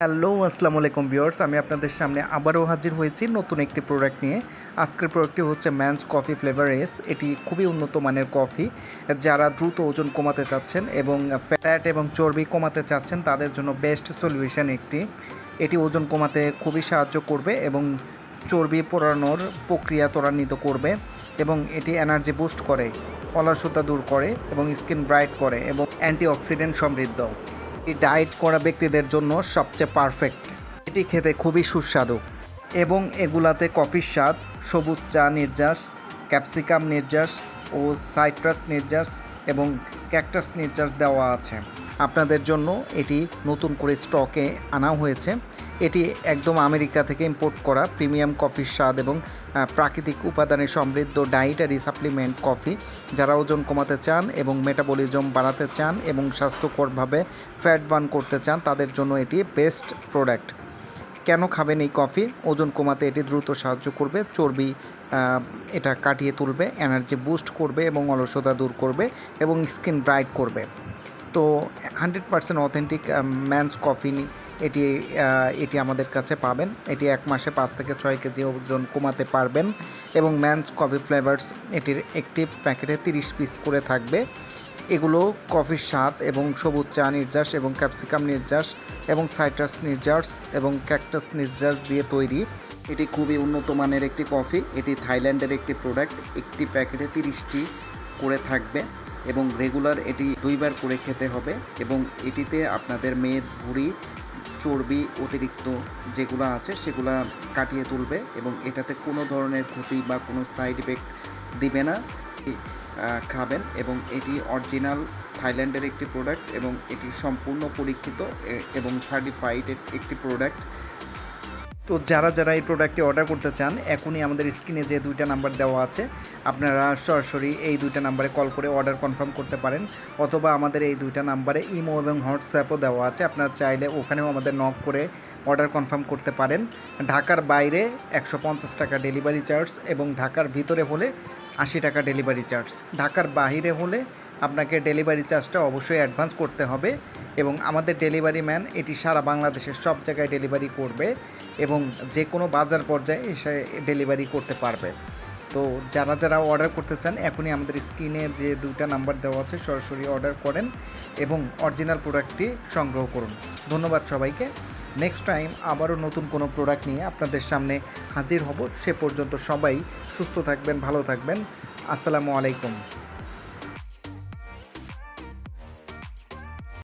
Hello, আসসালামু আলাইকুম viewers. আমি আপনাদের সামনে আবারও হাজির হয়েছি নতুন একটি প্রোডাক্ট নিয়ে। আজকের প্রোডাক্টটি হচ্ছে ম্যানস কফি ফ্লেভার এস এটি খুবই উন্নত মানের কফি যারা দ্রুত ওজন কমাতে চাচ্ছেন এবং ফ্যাট এবং চর্বি কমাতে চাচ্ছেন, তাদের জন্য বেস্ট সলিউশন একটি। এটি ওজন কমাতে খুবই সাহায্য করবে এবং চর্বি পোড়ানোর প্রক্রিয়া ত্বরান্বিত করবে এবং এটি এনার্জি বুস্ট করে অলসতা দূর করে এবং স্কিন ব্রাইট করে এবং অ্যান্টিঅক্সিডেন্ট সমৃদ্ধ। ডায়েট করা ব্যক্তিদের জন্য সবচেয়ে পারফেক্ট। এটি খেতে খুবই সুস্বাদু। এবং এগুলাতে কফির স্বাদ, সবুজ চা নির্যাস, ক্যাপসিকাম নির্যাস ও সাইট্রাস নির্যাস এবং ক্যাকটাস নির্যাস দেওয়া আছে। আপনাদের জন্য এটি নতুন করে স্টকে আনা হয়েছে। এটি একদম আমেরিকা থেকে ইম্পোর্ট করা প্রিমিয়াম কফির স্বাদ এবং প্রাকৃতিক উপাদানে সমৃদ্ধ ডায়েটারি সাপ্লিমেন্ট কফি যারা ওজন কমাতে চান এবং মেটাবলিজম বাড়াতে চান এবং স্বাস্থ্যকরভাবে ফ্যাট বার্ন করতে চান, তাদের জন্য এটি বেস্ট প্রোডাক্ট কেন খাবেন এই কফি ওজন কমাতে এটি দ্রুত সাহায্য করবে, চর্বি এটা কাটিয়ে তুলবে এনার্জি বুস্ট করবে এবং অলসতা দূর করবে এবং স্কিন ব্রাইট করবে। তো hundred percent authentic man's coffee এটি এটি আমাদের কাছে পাবেন। এটি এক মাসে পাঁচ থেকে ছয় কেজি ওজন কমাতে পারবেন এবং ম্যানস কফি ফ্লেভার্স এটির একটি প্যাকেটে তিরিশ পিস করে থাকবে। এগুলো কফির স্বাদ এবং সবুজ চা নির্যাস এবং ক্যাপসিকাম নির্যাস এবং সাইট্রাস নির্যাস এবং ক্যাকটাস নির্যাস দিয়ে তৈরি। এটি খুবই উন্নত মানের একটি কফি এটি থাইল্যান্ডের একটি প্রোডাক্ট একটি প্যাকেটে তিরিশটি করে থাকবে। এবং রেগুলার এটি দুইবার করে খেতে হবে এবং এটিতে আপনাদের মেদ, ভুঁড়ি, চর্বি অতিরিক্ত যেগুলো আছে সেগুলো কাটিয়ে তুলবে এবং এটাতে কোনো ধরনের ক্ষতি বা কোনো সাইড ইফেক্ট দিবে না। খাবেন এবং এটি অরিজিনাল থাইল্যান্ডের একটি প্রোডাক্ট এবং এটি সম্পূর্ণ পরীক্ষিত এবং সার্টিফাইড একটি প্রোডাক্ট তো যারা যারা এই প্রোডাক্টটি অর্ডার করতে চান, এখনই আমাদের স্ক্রিনে যে দুইটা নাম্বার দেওয়া আছে, আপনারা সরাসরি এই দুইটা নাম্বারে কল করে অর্ডার কনফার্ম করতে পারেন, অথবা আমাদের এই দুইটা নাম্বারে ইমো এবং হোয়াটসঅ্যাপও দেওয়া আছে। আপনারা চাইলে ওখানেও আমাদের নক করে অর্ডার কনফার্ম করতে পারেন। ঢাকার বাইরে একশো পঞ্চাশ টাকা ডেলিভারি চার্জ এবং ঢাকার ভিতরে হলে আশি টাকা ডেলিভারি চার্জ ঢাকার বাইরে হলে আপনাকে ডেলিভারি চার্জটা অবশ্যই অ্যাডভান্স করতে হবে। এবং আমাদের ডেলিভারি ম্যান এটি সারা বাংলাদেশের সব জায়গায় ডেলিভারি করবে এবং যে কোনো বাজার পর্যায়ে এসে ডেলিভারি করতে পারবে। তো যারা যারা অর্ডার করতে চান, এখনই আমাদের স্ক্রিনে যে দুইটা নাম্বার দেওয়া আছে, সরাসরি অর্ডার করেন এবং অরিজিনাল প্রোডাক্টটি সংগ্রহ করুন। ধন্যবাদ সবাইকে। নেক্সট টাইম আবারও নতুন কোনো প্রোডাক্ট নিয়ে আপনাদের সামনে হাজির হব। সে পর্যন্ত সবাই সুস্থ থাকবেন, ভালো থাকবেন। আসসালামু আলাইকুম।